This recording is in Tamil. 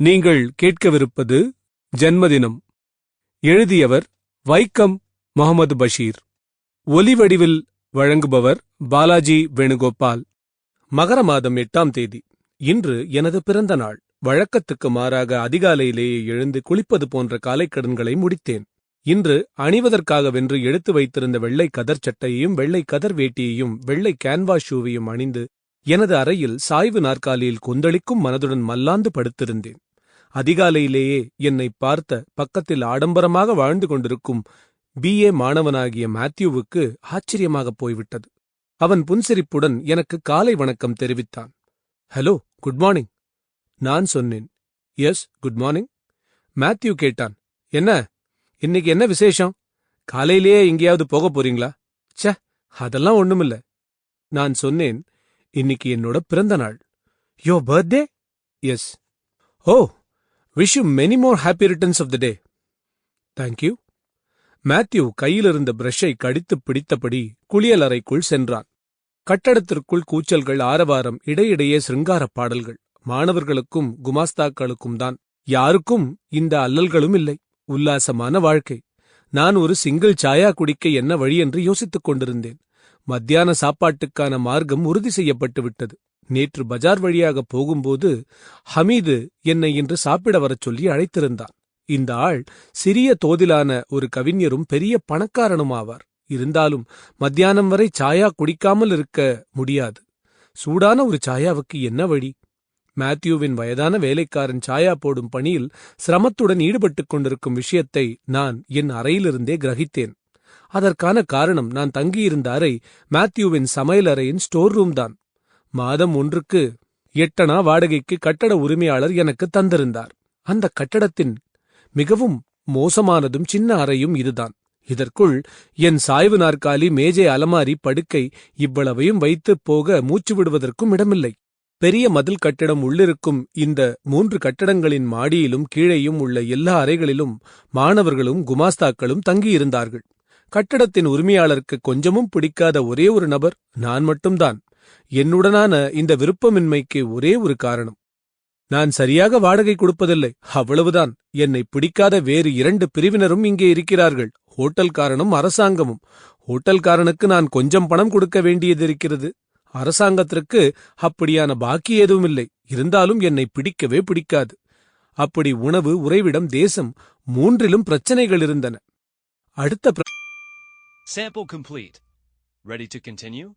நீங்கள் கேட்கவிருப்பது ஜன்மதினம். எழுதியவர் வைக்கம் முகமது பஷீர். ஒலிவடிவில் வழங்குபவர் பாலாஜி வேணுகோபால். மகர மாதம் எட்டாம் தேதி. இன்று எனது பிறந்த நாள். வழக்கத்துக்கு மாறாக அதிகாலையிலேயே எழுந்து குளிப்பது போன்ற காலைக்கடன்களை முடித்தேன். இன்று அணிவதற்காகவென்று எடுத்து வைத்திருந்த வெள்ளை கதர் சட்டையையும் வெள்ளை கதர் வேட்டியையும் வெள்ளை கேன்வாஸ் ஷூவையும் அணிந்து எனது அறையில் சாய்வு நாற்காலியில் கொந்தளிக்கும் மனதுடன் மல்லாந்து படுத்திருந்தேன். அதிகாலையிலேயே என்னை பார்த்த பக்கத்தில் ஆடம்பரமாக வாழ்ந்து கொண்டிருக்கும் பிஏ மாணவனாகிய மேத்யூவுக்கு ஆச்சரியமாகப் போய்விட்டது. அவன் புன்சிரிப்புடன் எனக்கு காலை வணக்கம் தெரிவித்தான். Hello good morning. நான் சொன்னேன். Yes good morning. மேத்யூ கேட்டான். என்ன? இன்னைக்கு என்ன விசேஷம்? காலையிலேயே எங்கேயாவது போகப் போறீங்களா? ச்சே அதெல்லாம் ஒண்ணுமில்ல. நான் சொன்னேன் இன்னைக்கு என்னோட பிறந்த நாள் யோ birthday yes oh wish you many more happy returns of the day thank you Matthew கையிலிருந்த பிரஷை கடித்துப் பிடித்தபடி குளியலறைக்குள் சென்றான். கட்டடத்திற்குள் கூச்சல்கள் ஆரவாரம் இடையிடையே சிருங்காரப் பாடல்கள். மாணவர்களுக்கும் குமாஸ்தாக்களுக்கும் தான். யாருக்கும் இந்த அல்லல்களும் இல்லை. உல்லாசமான வாழ்க்கை. நான் ஒரு சிங்கிள் சாயா குடிக்க என்ன வழி என்று யோசித்துக் கொண்டிருந்தேன். மத்தியான சாப்பாட்டுக்கான மார்க்கம் உறுதி செய்யப்பட்டு விட்டது. நேற்று பஜார் வழியாக போகும்போது ஹமீது என்னை இன்று சாப்பிட வரச் சொல்லி அழைத்திருந்தான். இந்த ஆள் சிறிய தோதிலான ஒரு கவிஞரும் பெரிய பணக்காரனும் ஆவார் இருந்தாலும் மத்தியானம் வரை சாயா குடிக்காமல் இருக்க முடியாது. சூடான ஒரு சாயாவுக்கு என்ன வழி? மேத்யூவின் வயதான வேலைக்காரன் சாயா போடும் பணியில் சிரமத்துடன் ஈடுபட்டுக் கொண்டிருக்கும் விஷயத்தை நான் என் அறையிலிருந்தே கிரகித்தேன். அதற்கான காரணம் நான் தங்கியிருந்த அறை மேத்யூவின் சமையலறையின் ஸ்டோர் ரூம் தான் மாதம் ஒன்றுக்கு எட்டனா வாடகைக்கு கட்டட உரிமையாளர் எனக்கு தந்திருந்தார். அந்த கட்டடத்தின் மிகவும் மோசமானதும் சின்ன அறையும் இதுதான். இதற்குள் என் சாய்வு நாற்காலி மேஜை அலமாரி படுக்கை இவ்வளவையும் வைத்துப் போக மூச்சு விடுவதற்கும் இடமில்லை. பெரிய மதில் கட்டிடம் உள்ளிருக்கும் இந்த மூன்று கட்டடங்களின் மாடியிலும் கீழேயும் உள்ள எல்லா அறைகளிலும் மாணவர்களும் குமாஸ்தாக்களும் தங்கியிருந்தார்கள். கட்டடத்தின் உரிமையாளருக்கு கொஞ்சமும் பிடிக்காத ஒரே ஒரு நபர் நான் மட்டும்தான். என்னுடனான இந்த விருப்பமின்மைக்கு ஒரே ஒரு காரணம். நான் சரியாக வாடகை கொடுப்பதில்லை. அவ்வளவுதான். என்னை பிடிக்காத வேறு இரண்டு பிரிவினரும் இங்கே இருக்கிறார்கள். ஹோட்டல்காரனும் அரசாங்கமும். ஹோட்டல்காரனுக்கு நான் கொஞ்சம் பணம் கொடுக்க வேண்டியதிருக்கிறது அரசாங்கத்திற்கு அப்படியான பாக்கி எதுவும் இல்லை இருந்தாலும் என்னை பிடிக்கவே பிடிக்காது. அப்படி உணவு உறைவிடம் தேசம் மூன்றிலும் பிரச்சனைகள் இருந்தன. அடுத்த Sample complete. Ready to continue?